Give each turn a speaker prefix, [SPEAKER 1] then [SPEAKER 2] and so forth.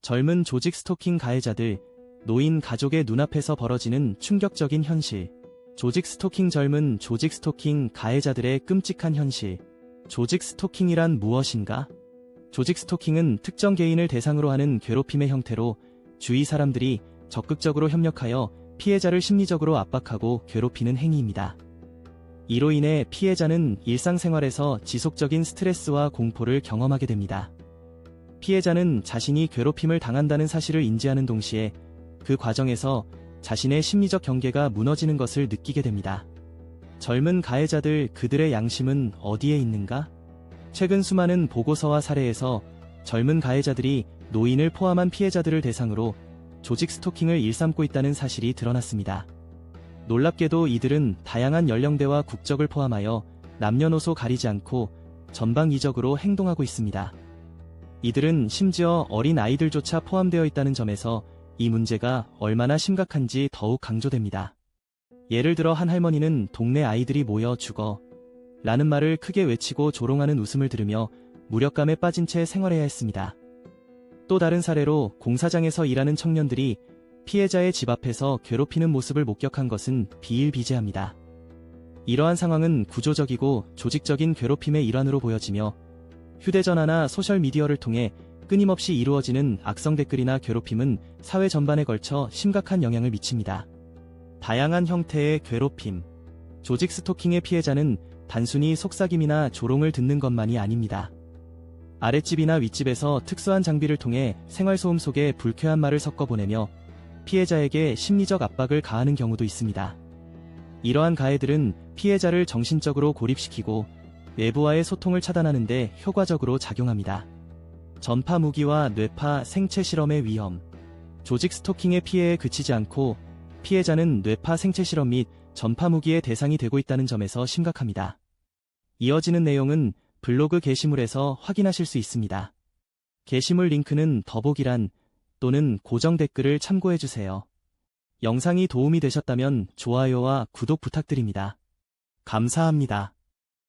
[SPEAKER 1] 젊은 조직 스토킹 가해자들, 노인 가족의 눈앞에서 벌어지는 충격적인 현실. 조직 스토킹 젊은 조직 스토킹 가해자들의 끔찍한 현실. 조직 스토킹이란 무엇인가? 조직 스토킹은 특정 개인을 대상으로 하는 괴롭힘의 형태로 주위 사람들이 적극적으로 협력하여 피해자를 심리적으로 압박하고 괴롭히는 행위입니다. 이로 인해 피해자는 일상생활에서 지속적인 스트레스와 공포를 경험하게 됩니다. 피해자는 자신이 괴롭힘을 당한다는 사실을 인지하는 동시에 그 과정에서 자신의 심리적 경계가 무너지는 것을 느끼게 됩니다. 젊은 가해자들 그들의 양심은 어디에 있는가? 최근 수많은 보고서와 사례에서 젊은 가해자들이 노인을 포함한 피해자들을 대상으로 조직 스토킹을 일삼고 있다는 사실이 드러났습니다. 놀랍게도 이들은 다양한 연령대와 국적을 포함하여 남녀노소 가리지 않고 전방위적으로 행동하고 있습니다. 이들은 심지어 어린 아이들조차 포함되어 있다는 점에서 이 문제가 얼마나 심각한지 더욱 강조됩니다. 예를 들어 한 할머니는 동네 아이들이 모여 죽어 라는 말을 크게 외치고 조롱하는 웃음을 들으며 무력감에 빠진 채 생활해야 했습니다. 또 다른 사례로 공사장에서 일하는 청년들이 피해자의 집 앞에서 괴롭히는 모습을 목격한 것은 비일비재합니다. 이러한 상황은 구조적이고 조직적인 괴롭힘의 일환으로 보여지며 휴대전화나 소셜미디어를 통해 끊임없이 이루어지는 악성 댓글이나 괴롭힘은 사회 전반에 걸쳐 심각한 영향을 미칩니다. 다양한 형태의 괴롭힘, 조직 스토킹의 피해자는 단순히 속삭임이나 조롱을 듣는 것만이 아닙니다. 아랫집이나 윗집에서 특수한 장비를 통해 생활소음 속에 불쾌한 말을 섞어 보내며 피해자에게 심리적 압박을 가하는 경우도 있습니다. 이러한 가해들은 피해자를 정신적으로 고립시키고 외부와의 소통을 차단하는데 효과적으로 작용합니다. 전파 무기와 뇌파 생체 실험의 위험. 조직 스토킹의 피해에 그치지 않고 피해자는 뇌파 생체 실험 및 전파 무기의 대상이 되고 있다는 점에서 심각합니다. 이어지는 내용은 블로그 게시물에서 확인하실 수 있습니다. 게시물 링크는 더보기란 또는 고정 댓글을 참고해주세요. 영상이 도움이 되셨다면 좋아요와 구독 부탁드립니다. 감사합니다.